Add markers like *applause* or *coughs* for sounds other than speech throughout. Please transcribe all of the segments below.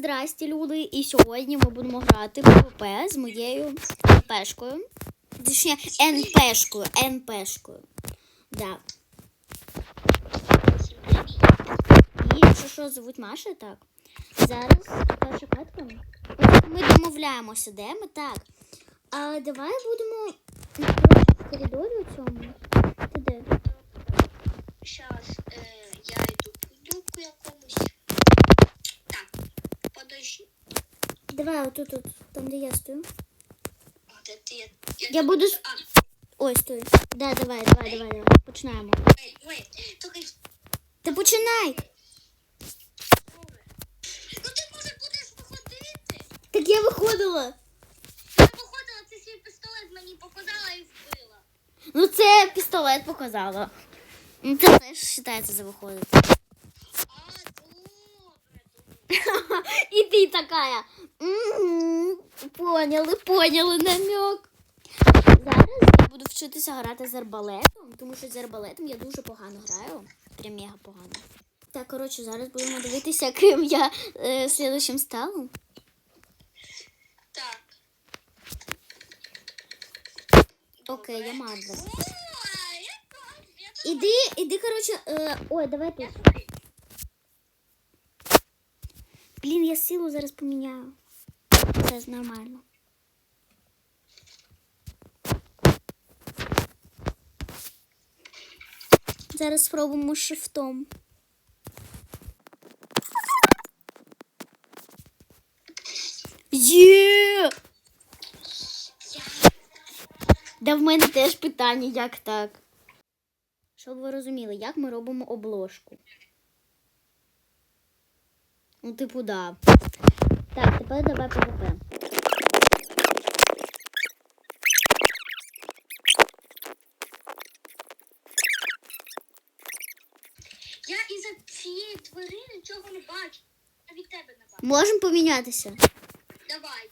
здрасті, люди. І сьогодні ми будемо грати ПВП з моєю НПшкою. Точніше, НПшкою. НПшкою. Да. І якщо що, звуть Маша, так. Зараз перша катка. Ми домовляємося, де ми так. А давай будемо в коридорі у цьому. Ти де? Сейчас э, Давай отут, тут, там, де я стою. А, де ти? Я, Я буду с- А, Ой, стой. Да, давай, давай, давай, давай. Починаємо. ей, ей, тільки Та починай! Ну ти може будеш виходити? Так я виходила. Я виходила, ти свій пістолет мені показала і вбила. Ну це пістолет показала. Ну це теж вважається за виходити. Добре. І ти така. «Мгм, Поняли, поняли намек. Зараз я буду вчитися грати з арбалетом, тому що з арбалетом я дуже погано граю. Прям мега погано. Так, коротше, зараз будемо дивитися, ким я е, слідущим стану. Так. Окей, я так. Іди, іди, коротше, е, ой, давай тут. Блін, я силу зараз поміняю. Це нормально. Зараз спробуємо шифтом. Є! Да в мене теж питання, як так? Щоб ви розуміли, як ми робимо обложку. Ну, типу, да. Так, тепер давай ПВП. Я із-за цієї твари нічого не бачу. Я від тебе не бачу. Можемо помінятися. Давай.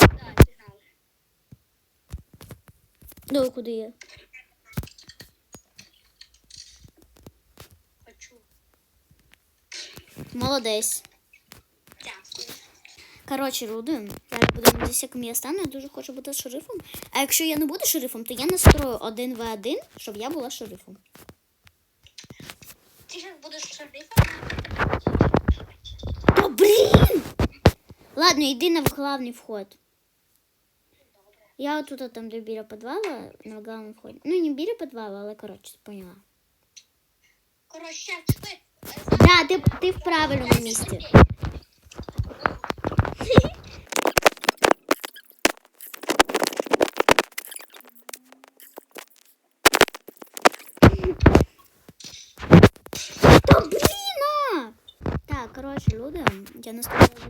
Давай, пігнали. Ну, куди я? Молодець. Дякую. Коротше, Руди, будемо дивитися, яким я стану. Я дуже хочу бути шерифом. А якщо я не буду шерифом, то я настрою один в один, щоб я була шерифом. Ти зараз будеш шерифом? Та блін! Ладно, йди на главний вход. Я отут там, де біля підвала, на главному вході. Ну, не біля підвала, але коротше, поняла. Коротше. Да, ти, ти в правильному місці. Та блін! Так, коротше, люди, я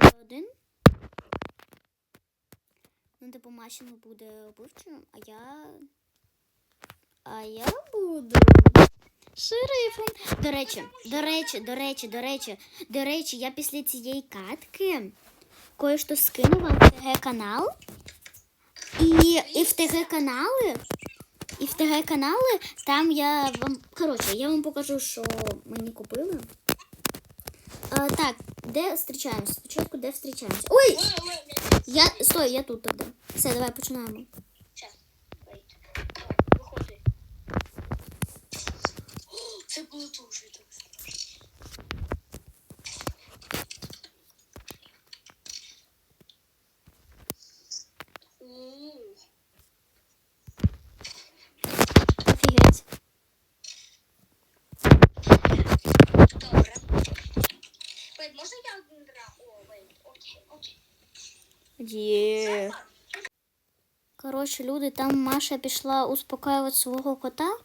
вже один. Ну, типу, Машина буде убивчим, а я. А я буду. Шерифом. До речі, до речі, до речі, до речі, до речі, я після цієї катки кое-що скину вам в ТГ канал. І, і в ТГ канали. І в ТГ канали там я вам. Коротше, я вам покажу, що мені купили. А, так, де зустрічаємося? Спочатку де зустрічаємося. Ой. Я. Стой, я тут тоді. Все, давай починаємо. Це було дуже дуже страшно. Офігеть. Добре. Wait, можна я один раз? О. Окей, окей. Є. Коротше, люди, там Маша пішла успокаювати свого кота.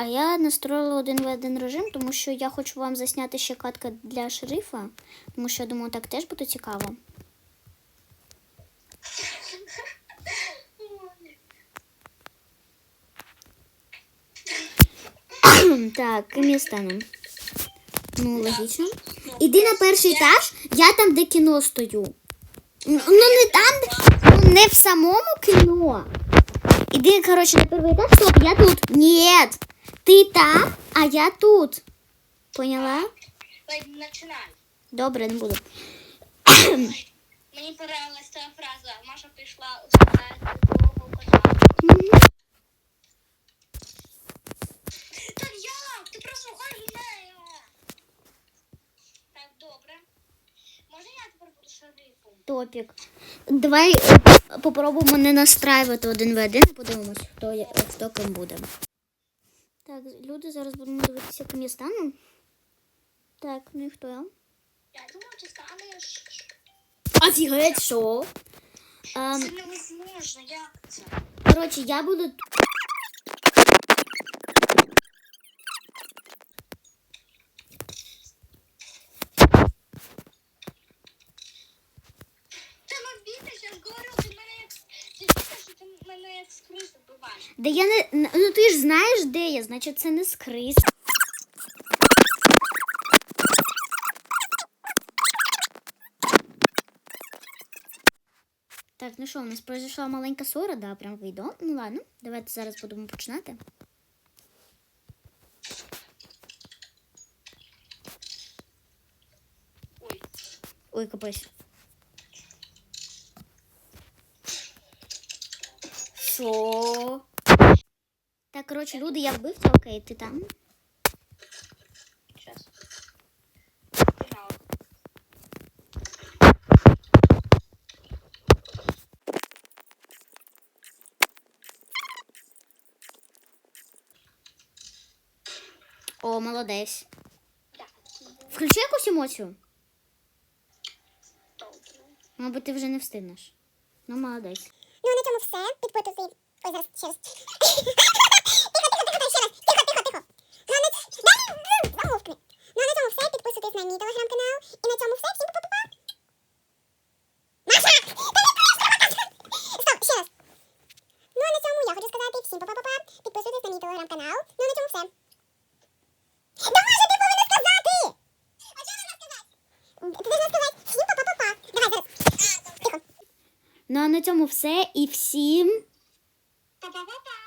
А я настроїла один в один режим, тому що я хочу вам засняти ще катка для шерифа, тому що я думаю, так теж буде цікаво. *coughs* так, ким я стану? Ну, логічно. Іди на перший етаж, я там, де кіно стою. Ну, ну не там, де, ну, не в самому кіно. Іди, коротше, на перший етаж, стоп, я тут. Нет. Ти там, а я тут. Поняла? Ладно, починай. Добре, не буду. *coughs* Мені понравилась ця фраза. Маша прийшла у сказати другого кота. Так як? Ти просто до. Так, добре. Можна я тепер буду шерифом? Топік. Давай е, попробуємо не настраювати один в один. Подивимось, хто, хто ким буде. Так, люди зараз будемо дивитися, ким я стану. Так, ну і хто я? Я думаю, ти станеш. Офігеть, що? Ем, Це невозможно, як це? коротше, я буду. Да я не. Ну ти ж знаєш, де я, значить це не скрізь. Так, ну що, у нас произошла маленька ссора, да, прям відео. Ну ладно, давайте зараз будемо починати. Ой. Ой. Що? Так, коротше, люди, я вбивця, окей, ти там. Сейчас. О, молодець. Включи якусь емоцію. Мабуть, ти вже не встигнеш. Ну, молодець. Ну, на цьому все. Підписуйся. Ой, зараз ще *laughs* раз. Тихо, тихо, тихо, ще раз. Тихо, тихо, тихо. Ну, на... Дай, м, замовкни. Ну, на цьому все. Підписуйтесь на мій телеграм-канал. І на цьому все. Всім па-па-па. Маша! Та не кажеш, треба казати. Стоп, ще раз. Ну, а на цьому я хочу сказати всім па-па-па-па. Підписуйтесь на мій телеграм-канал. Ну, а на цьому все. Да, може ти повинна сказати! А чого не сказати? Ти должна сказати всім па-па-па-па. Давай, зараз. Тихо. Ну, а на цьому все і всім. Па-па-па-па.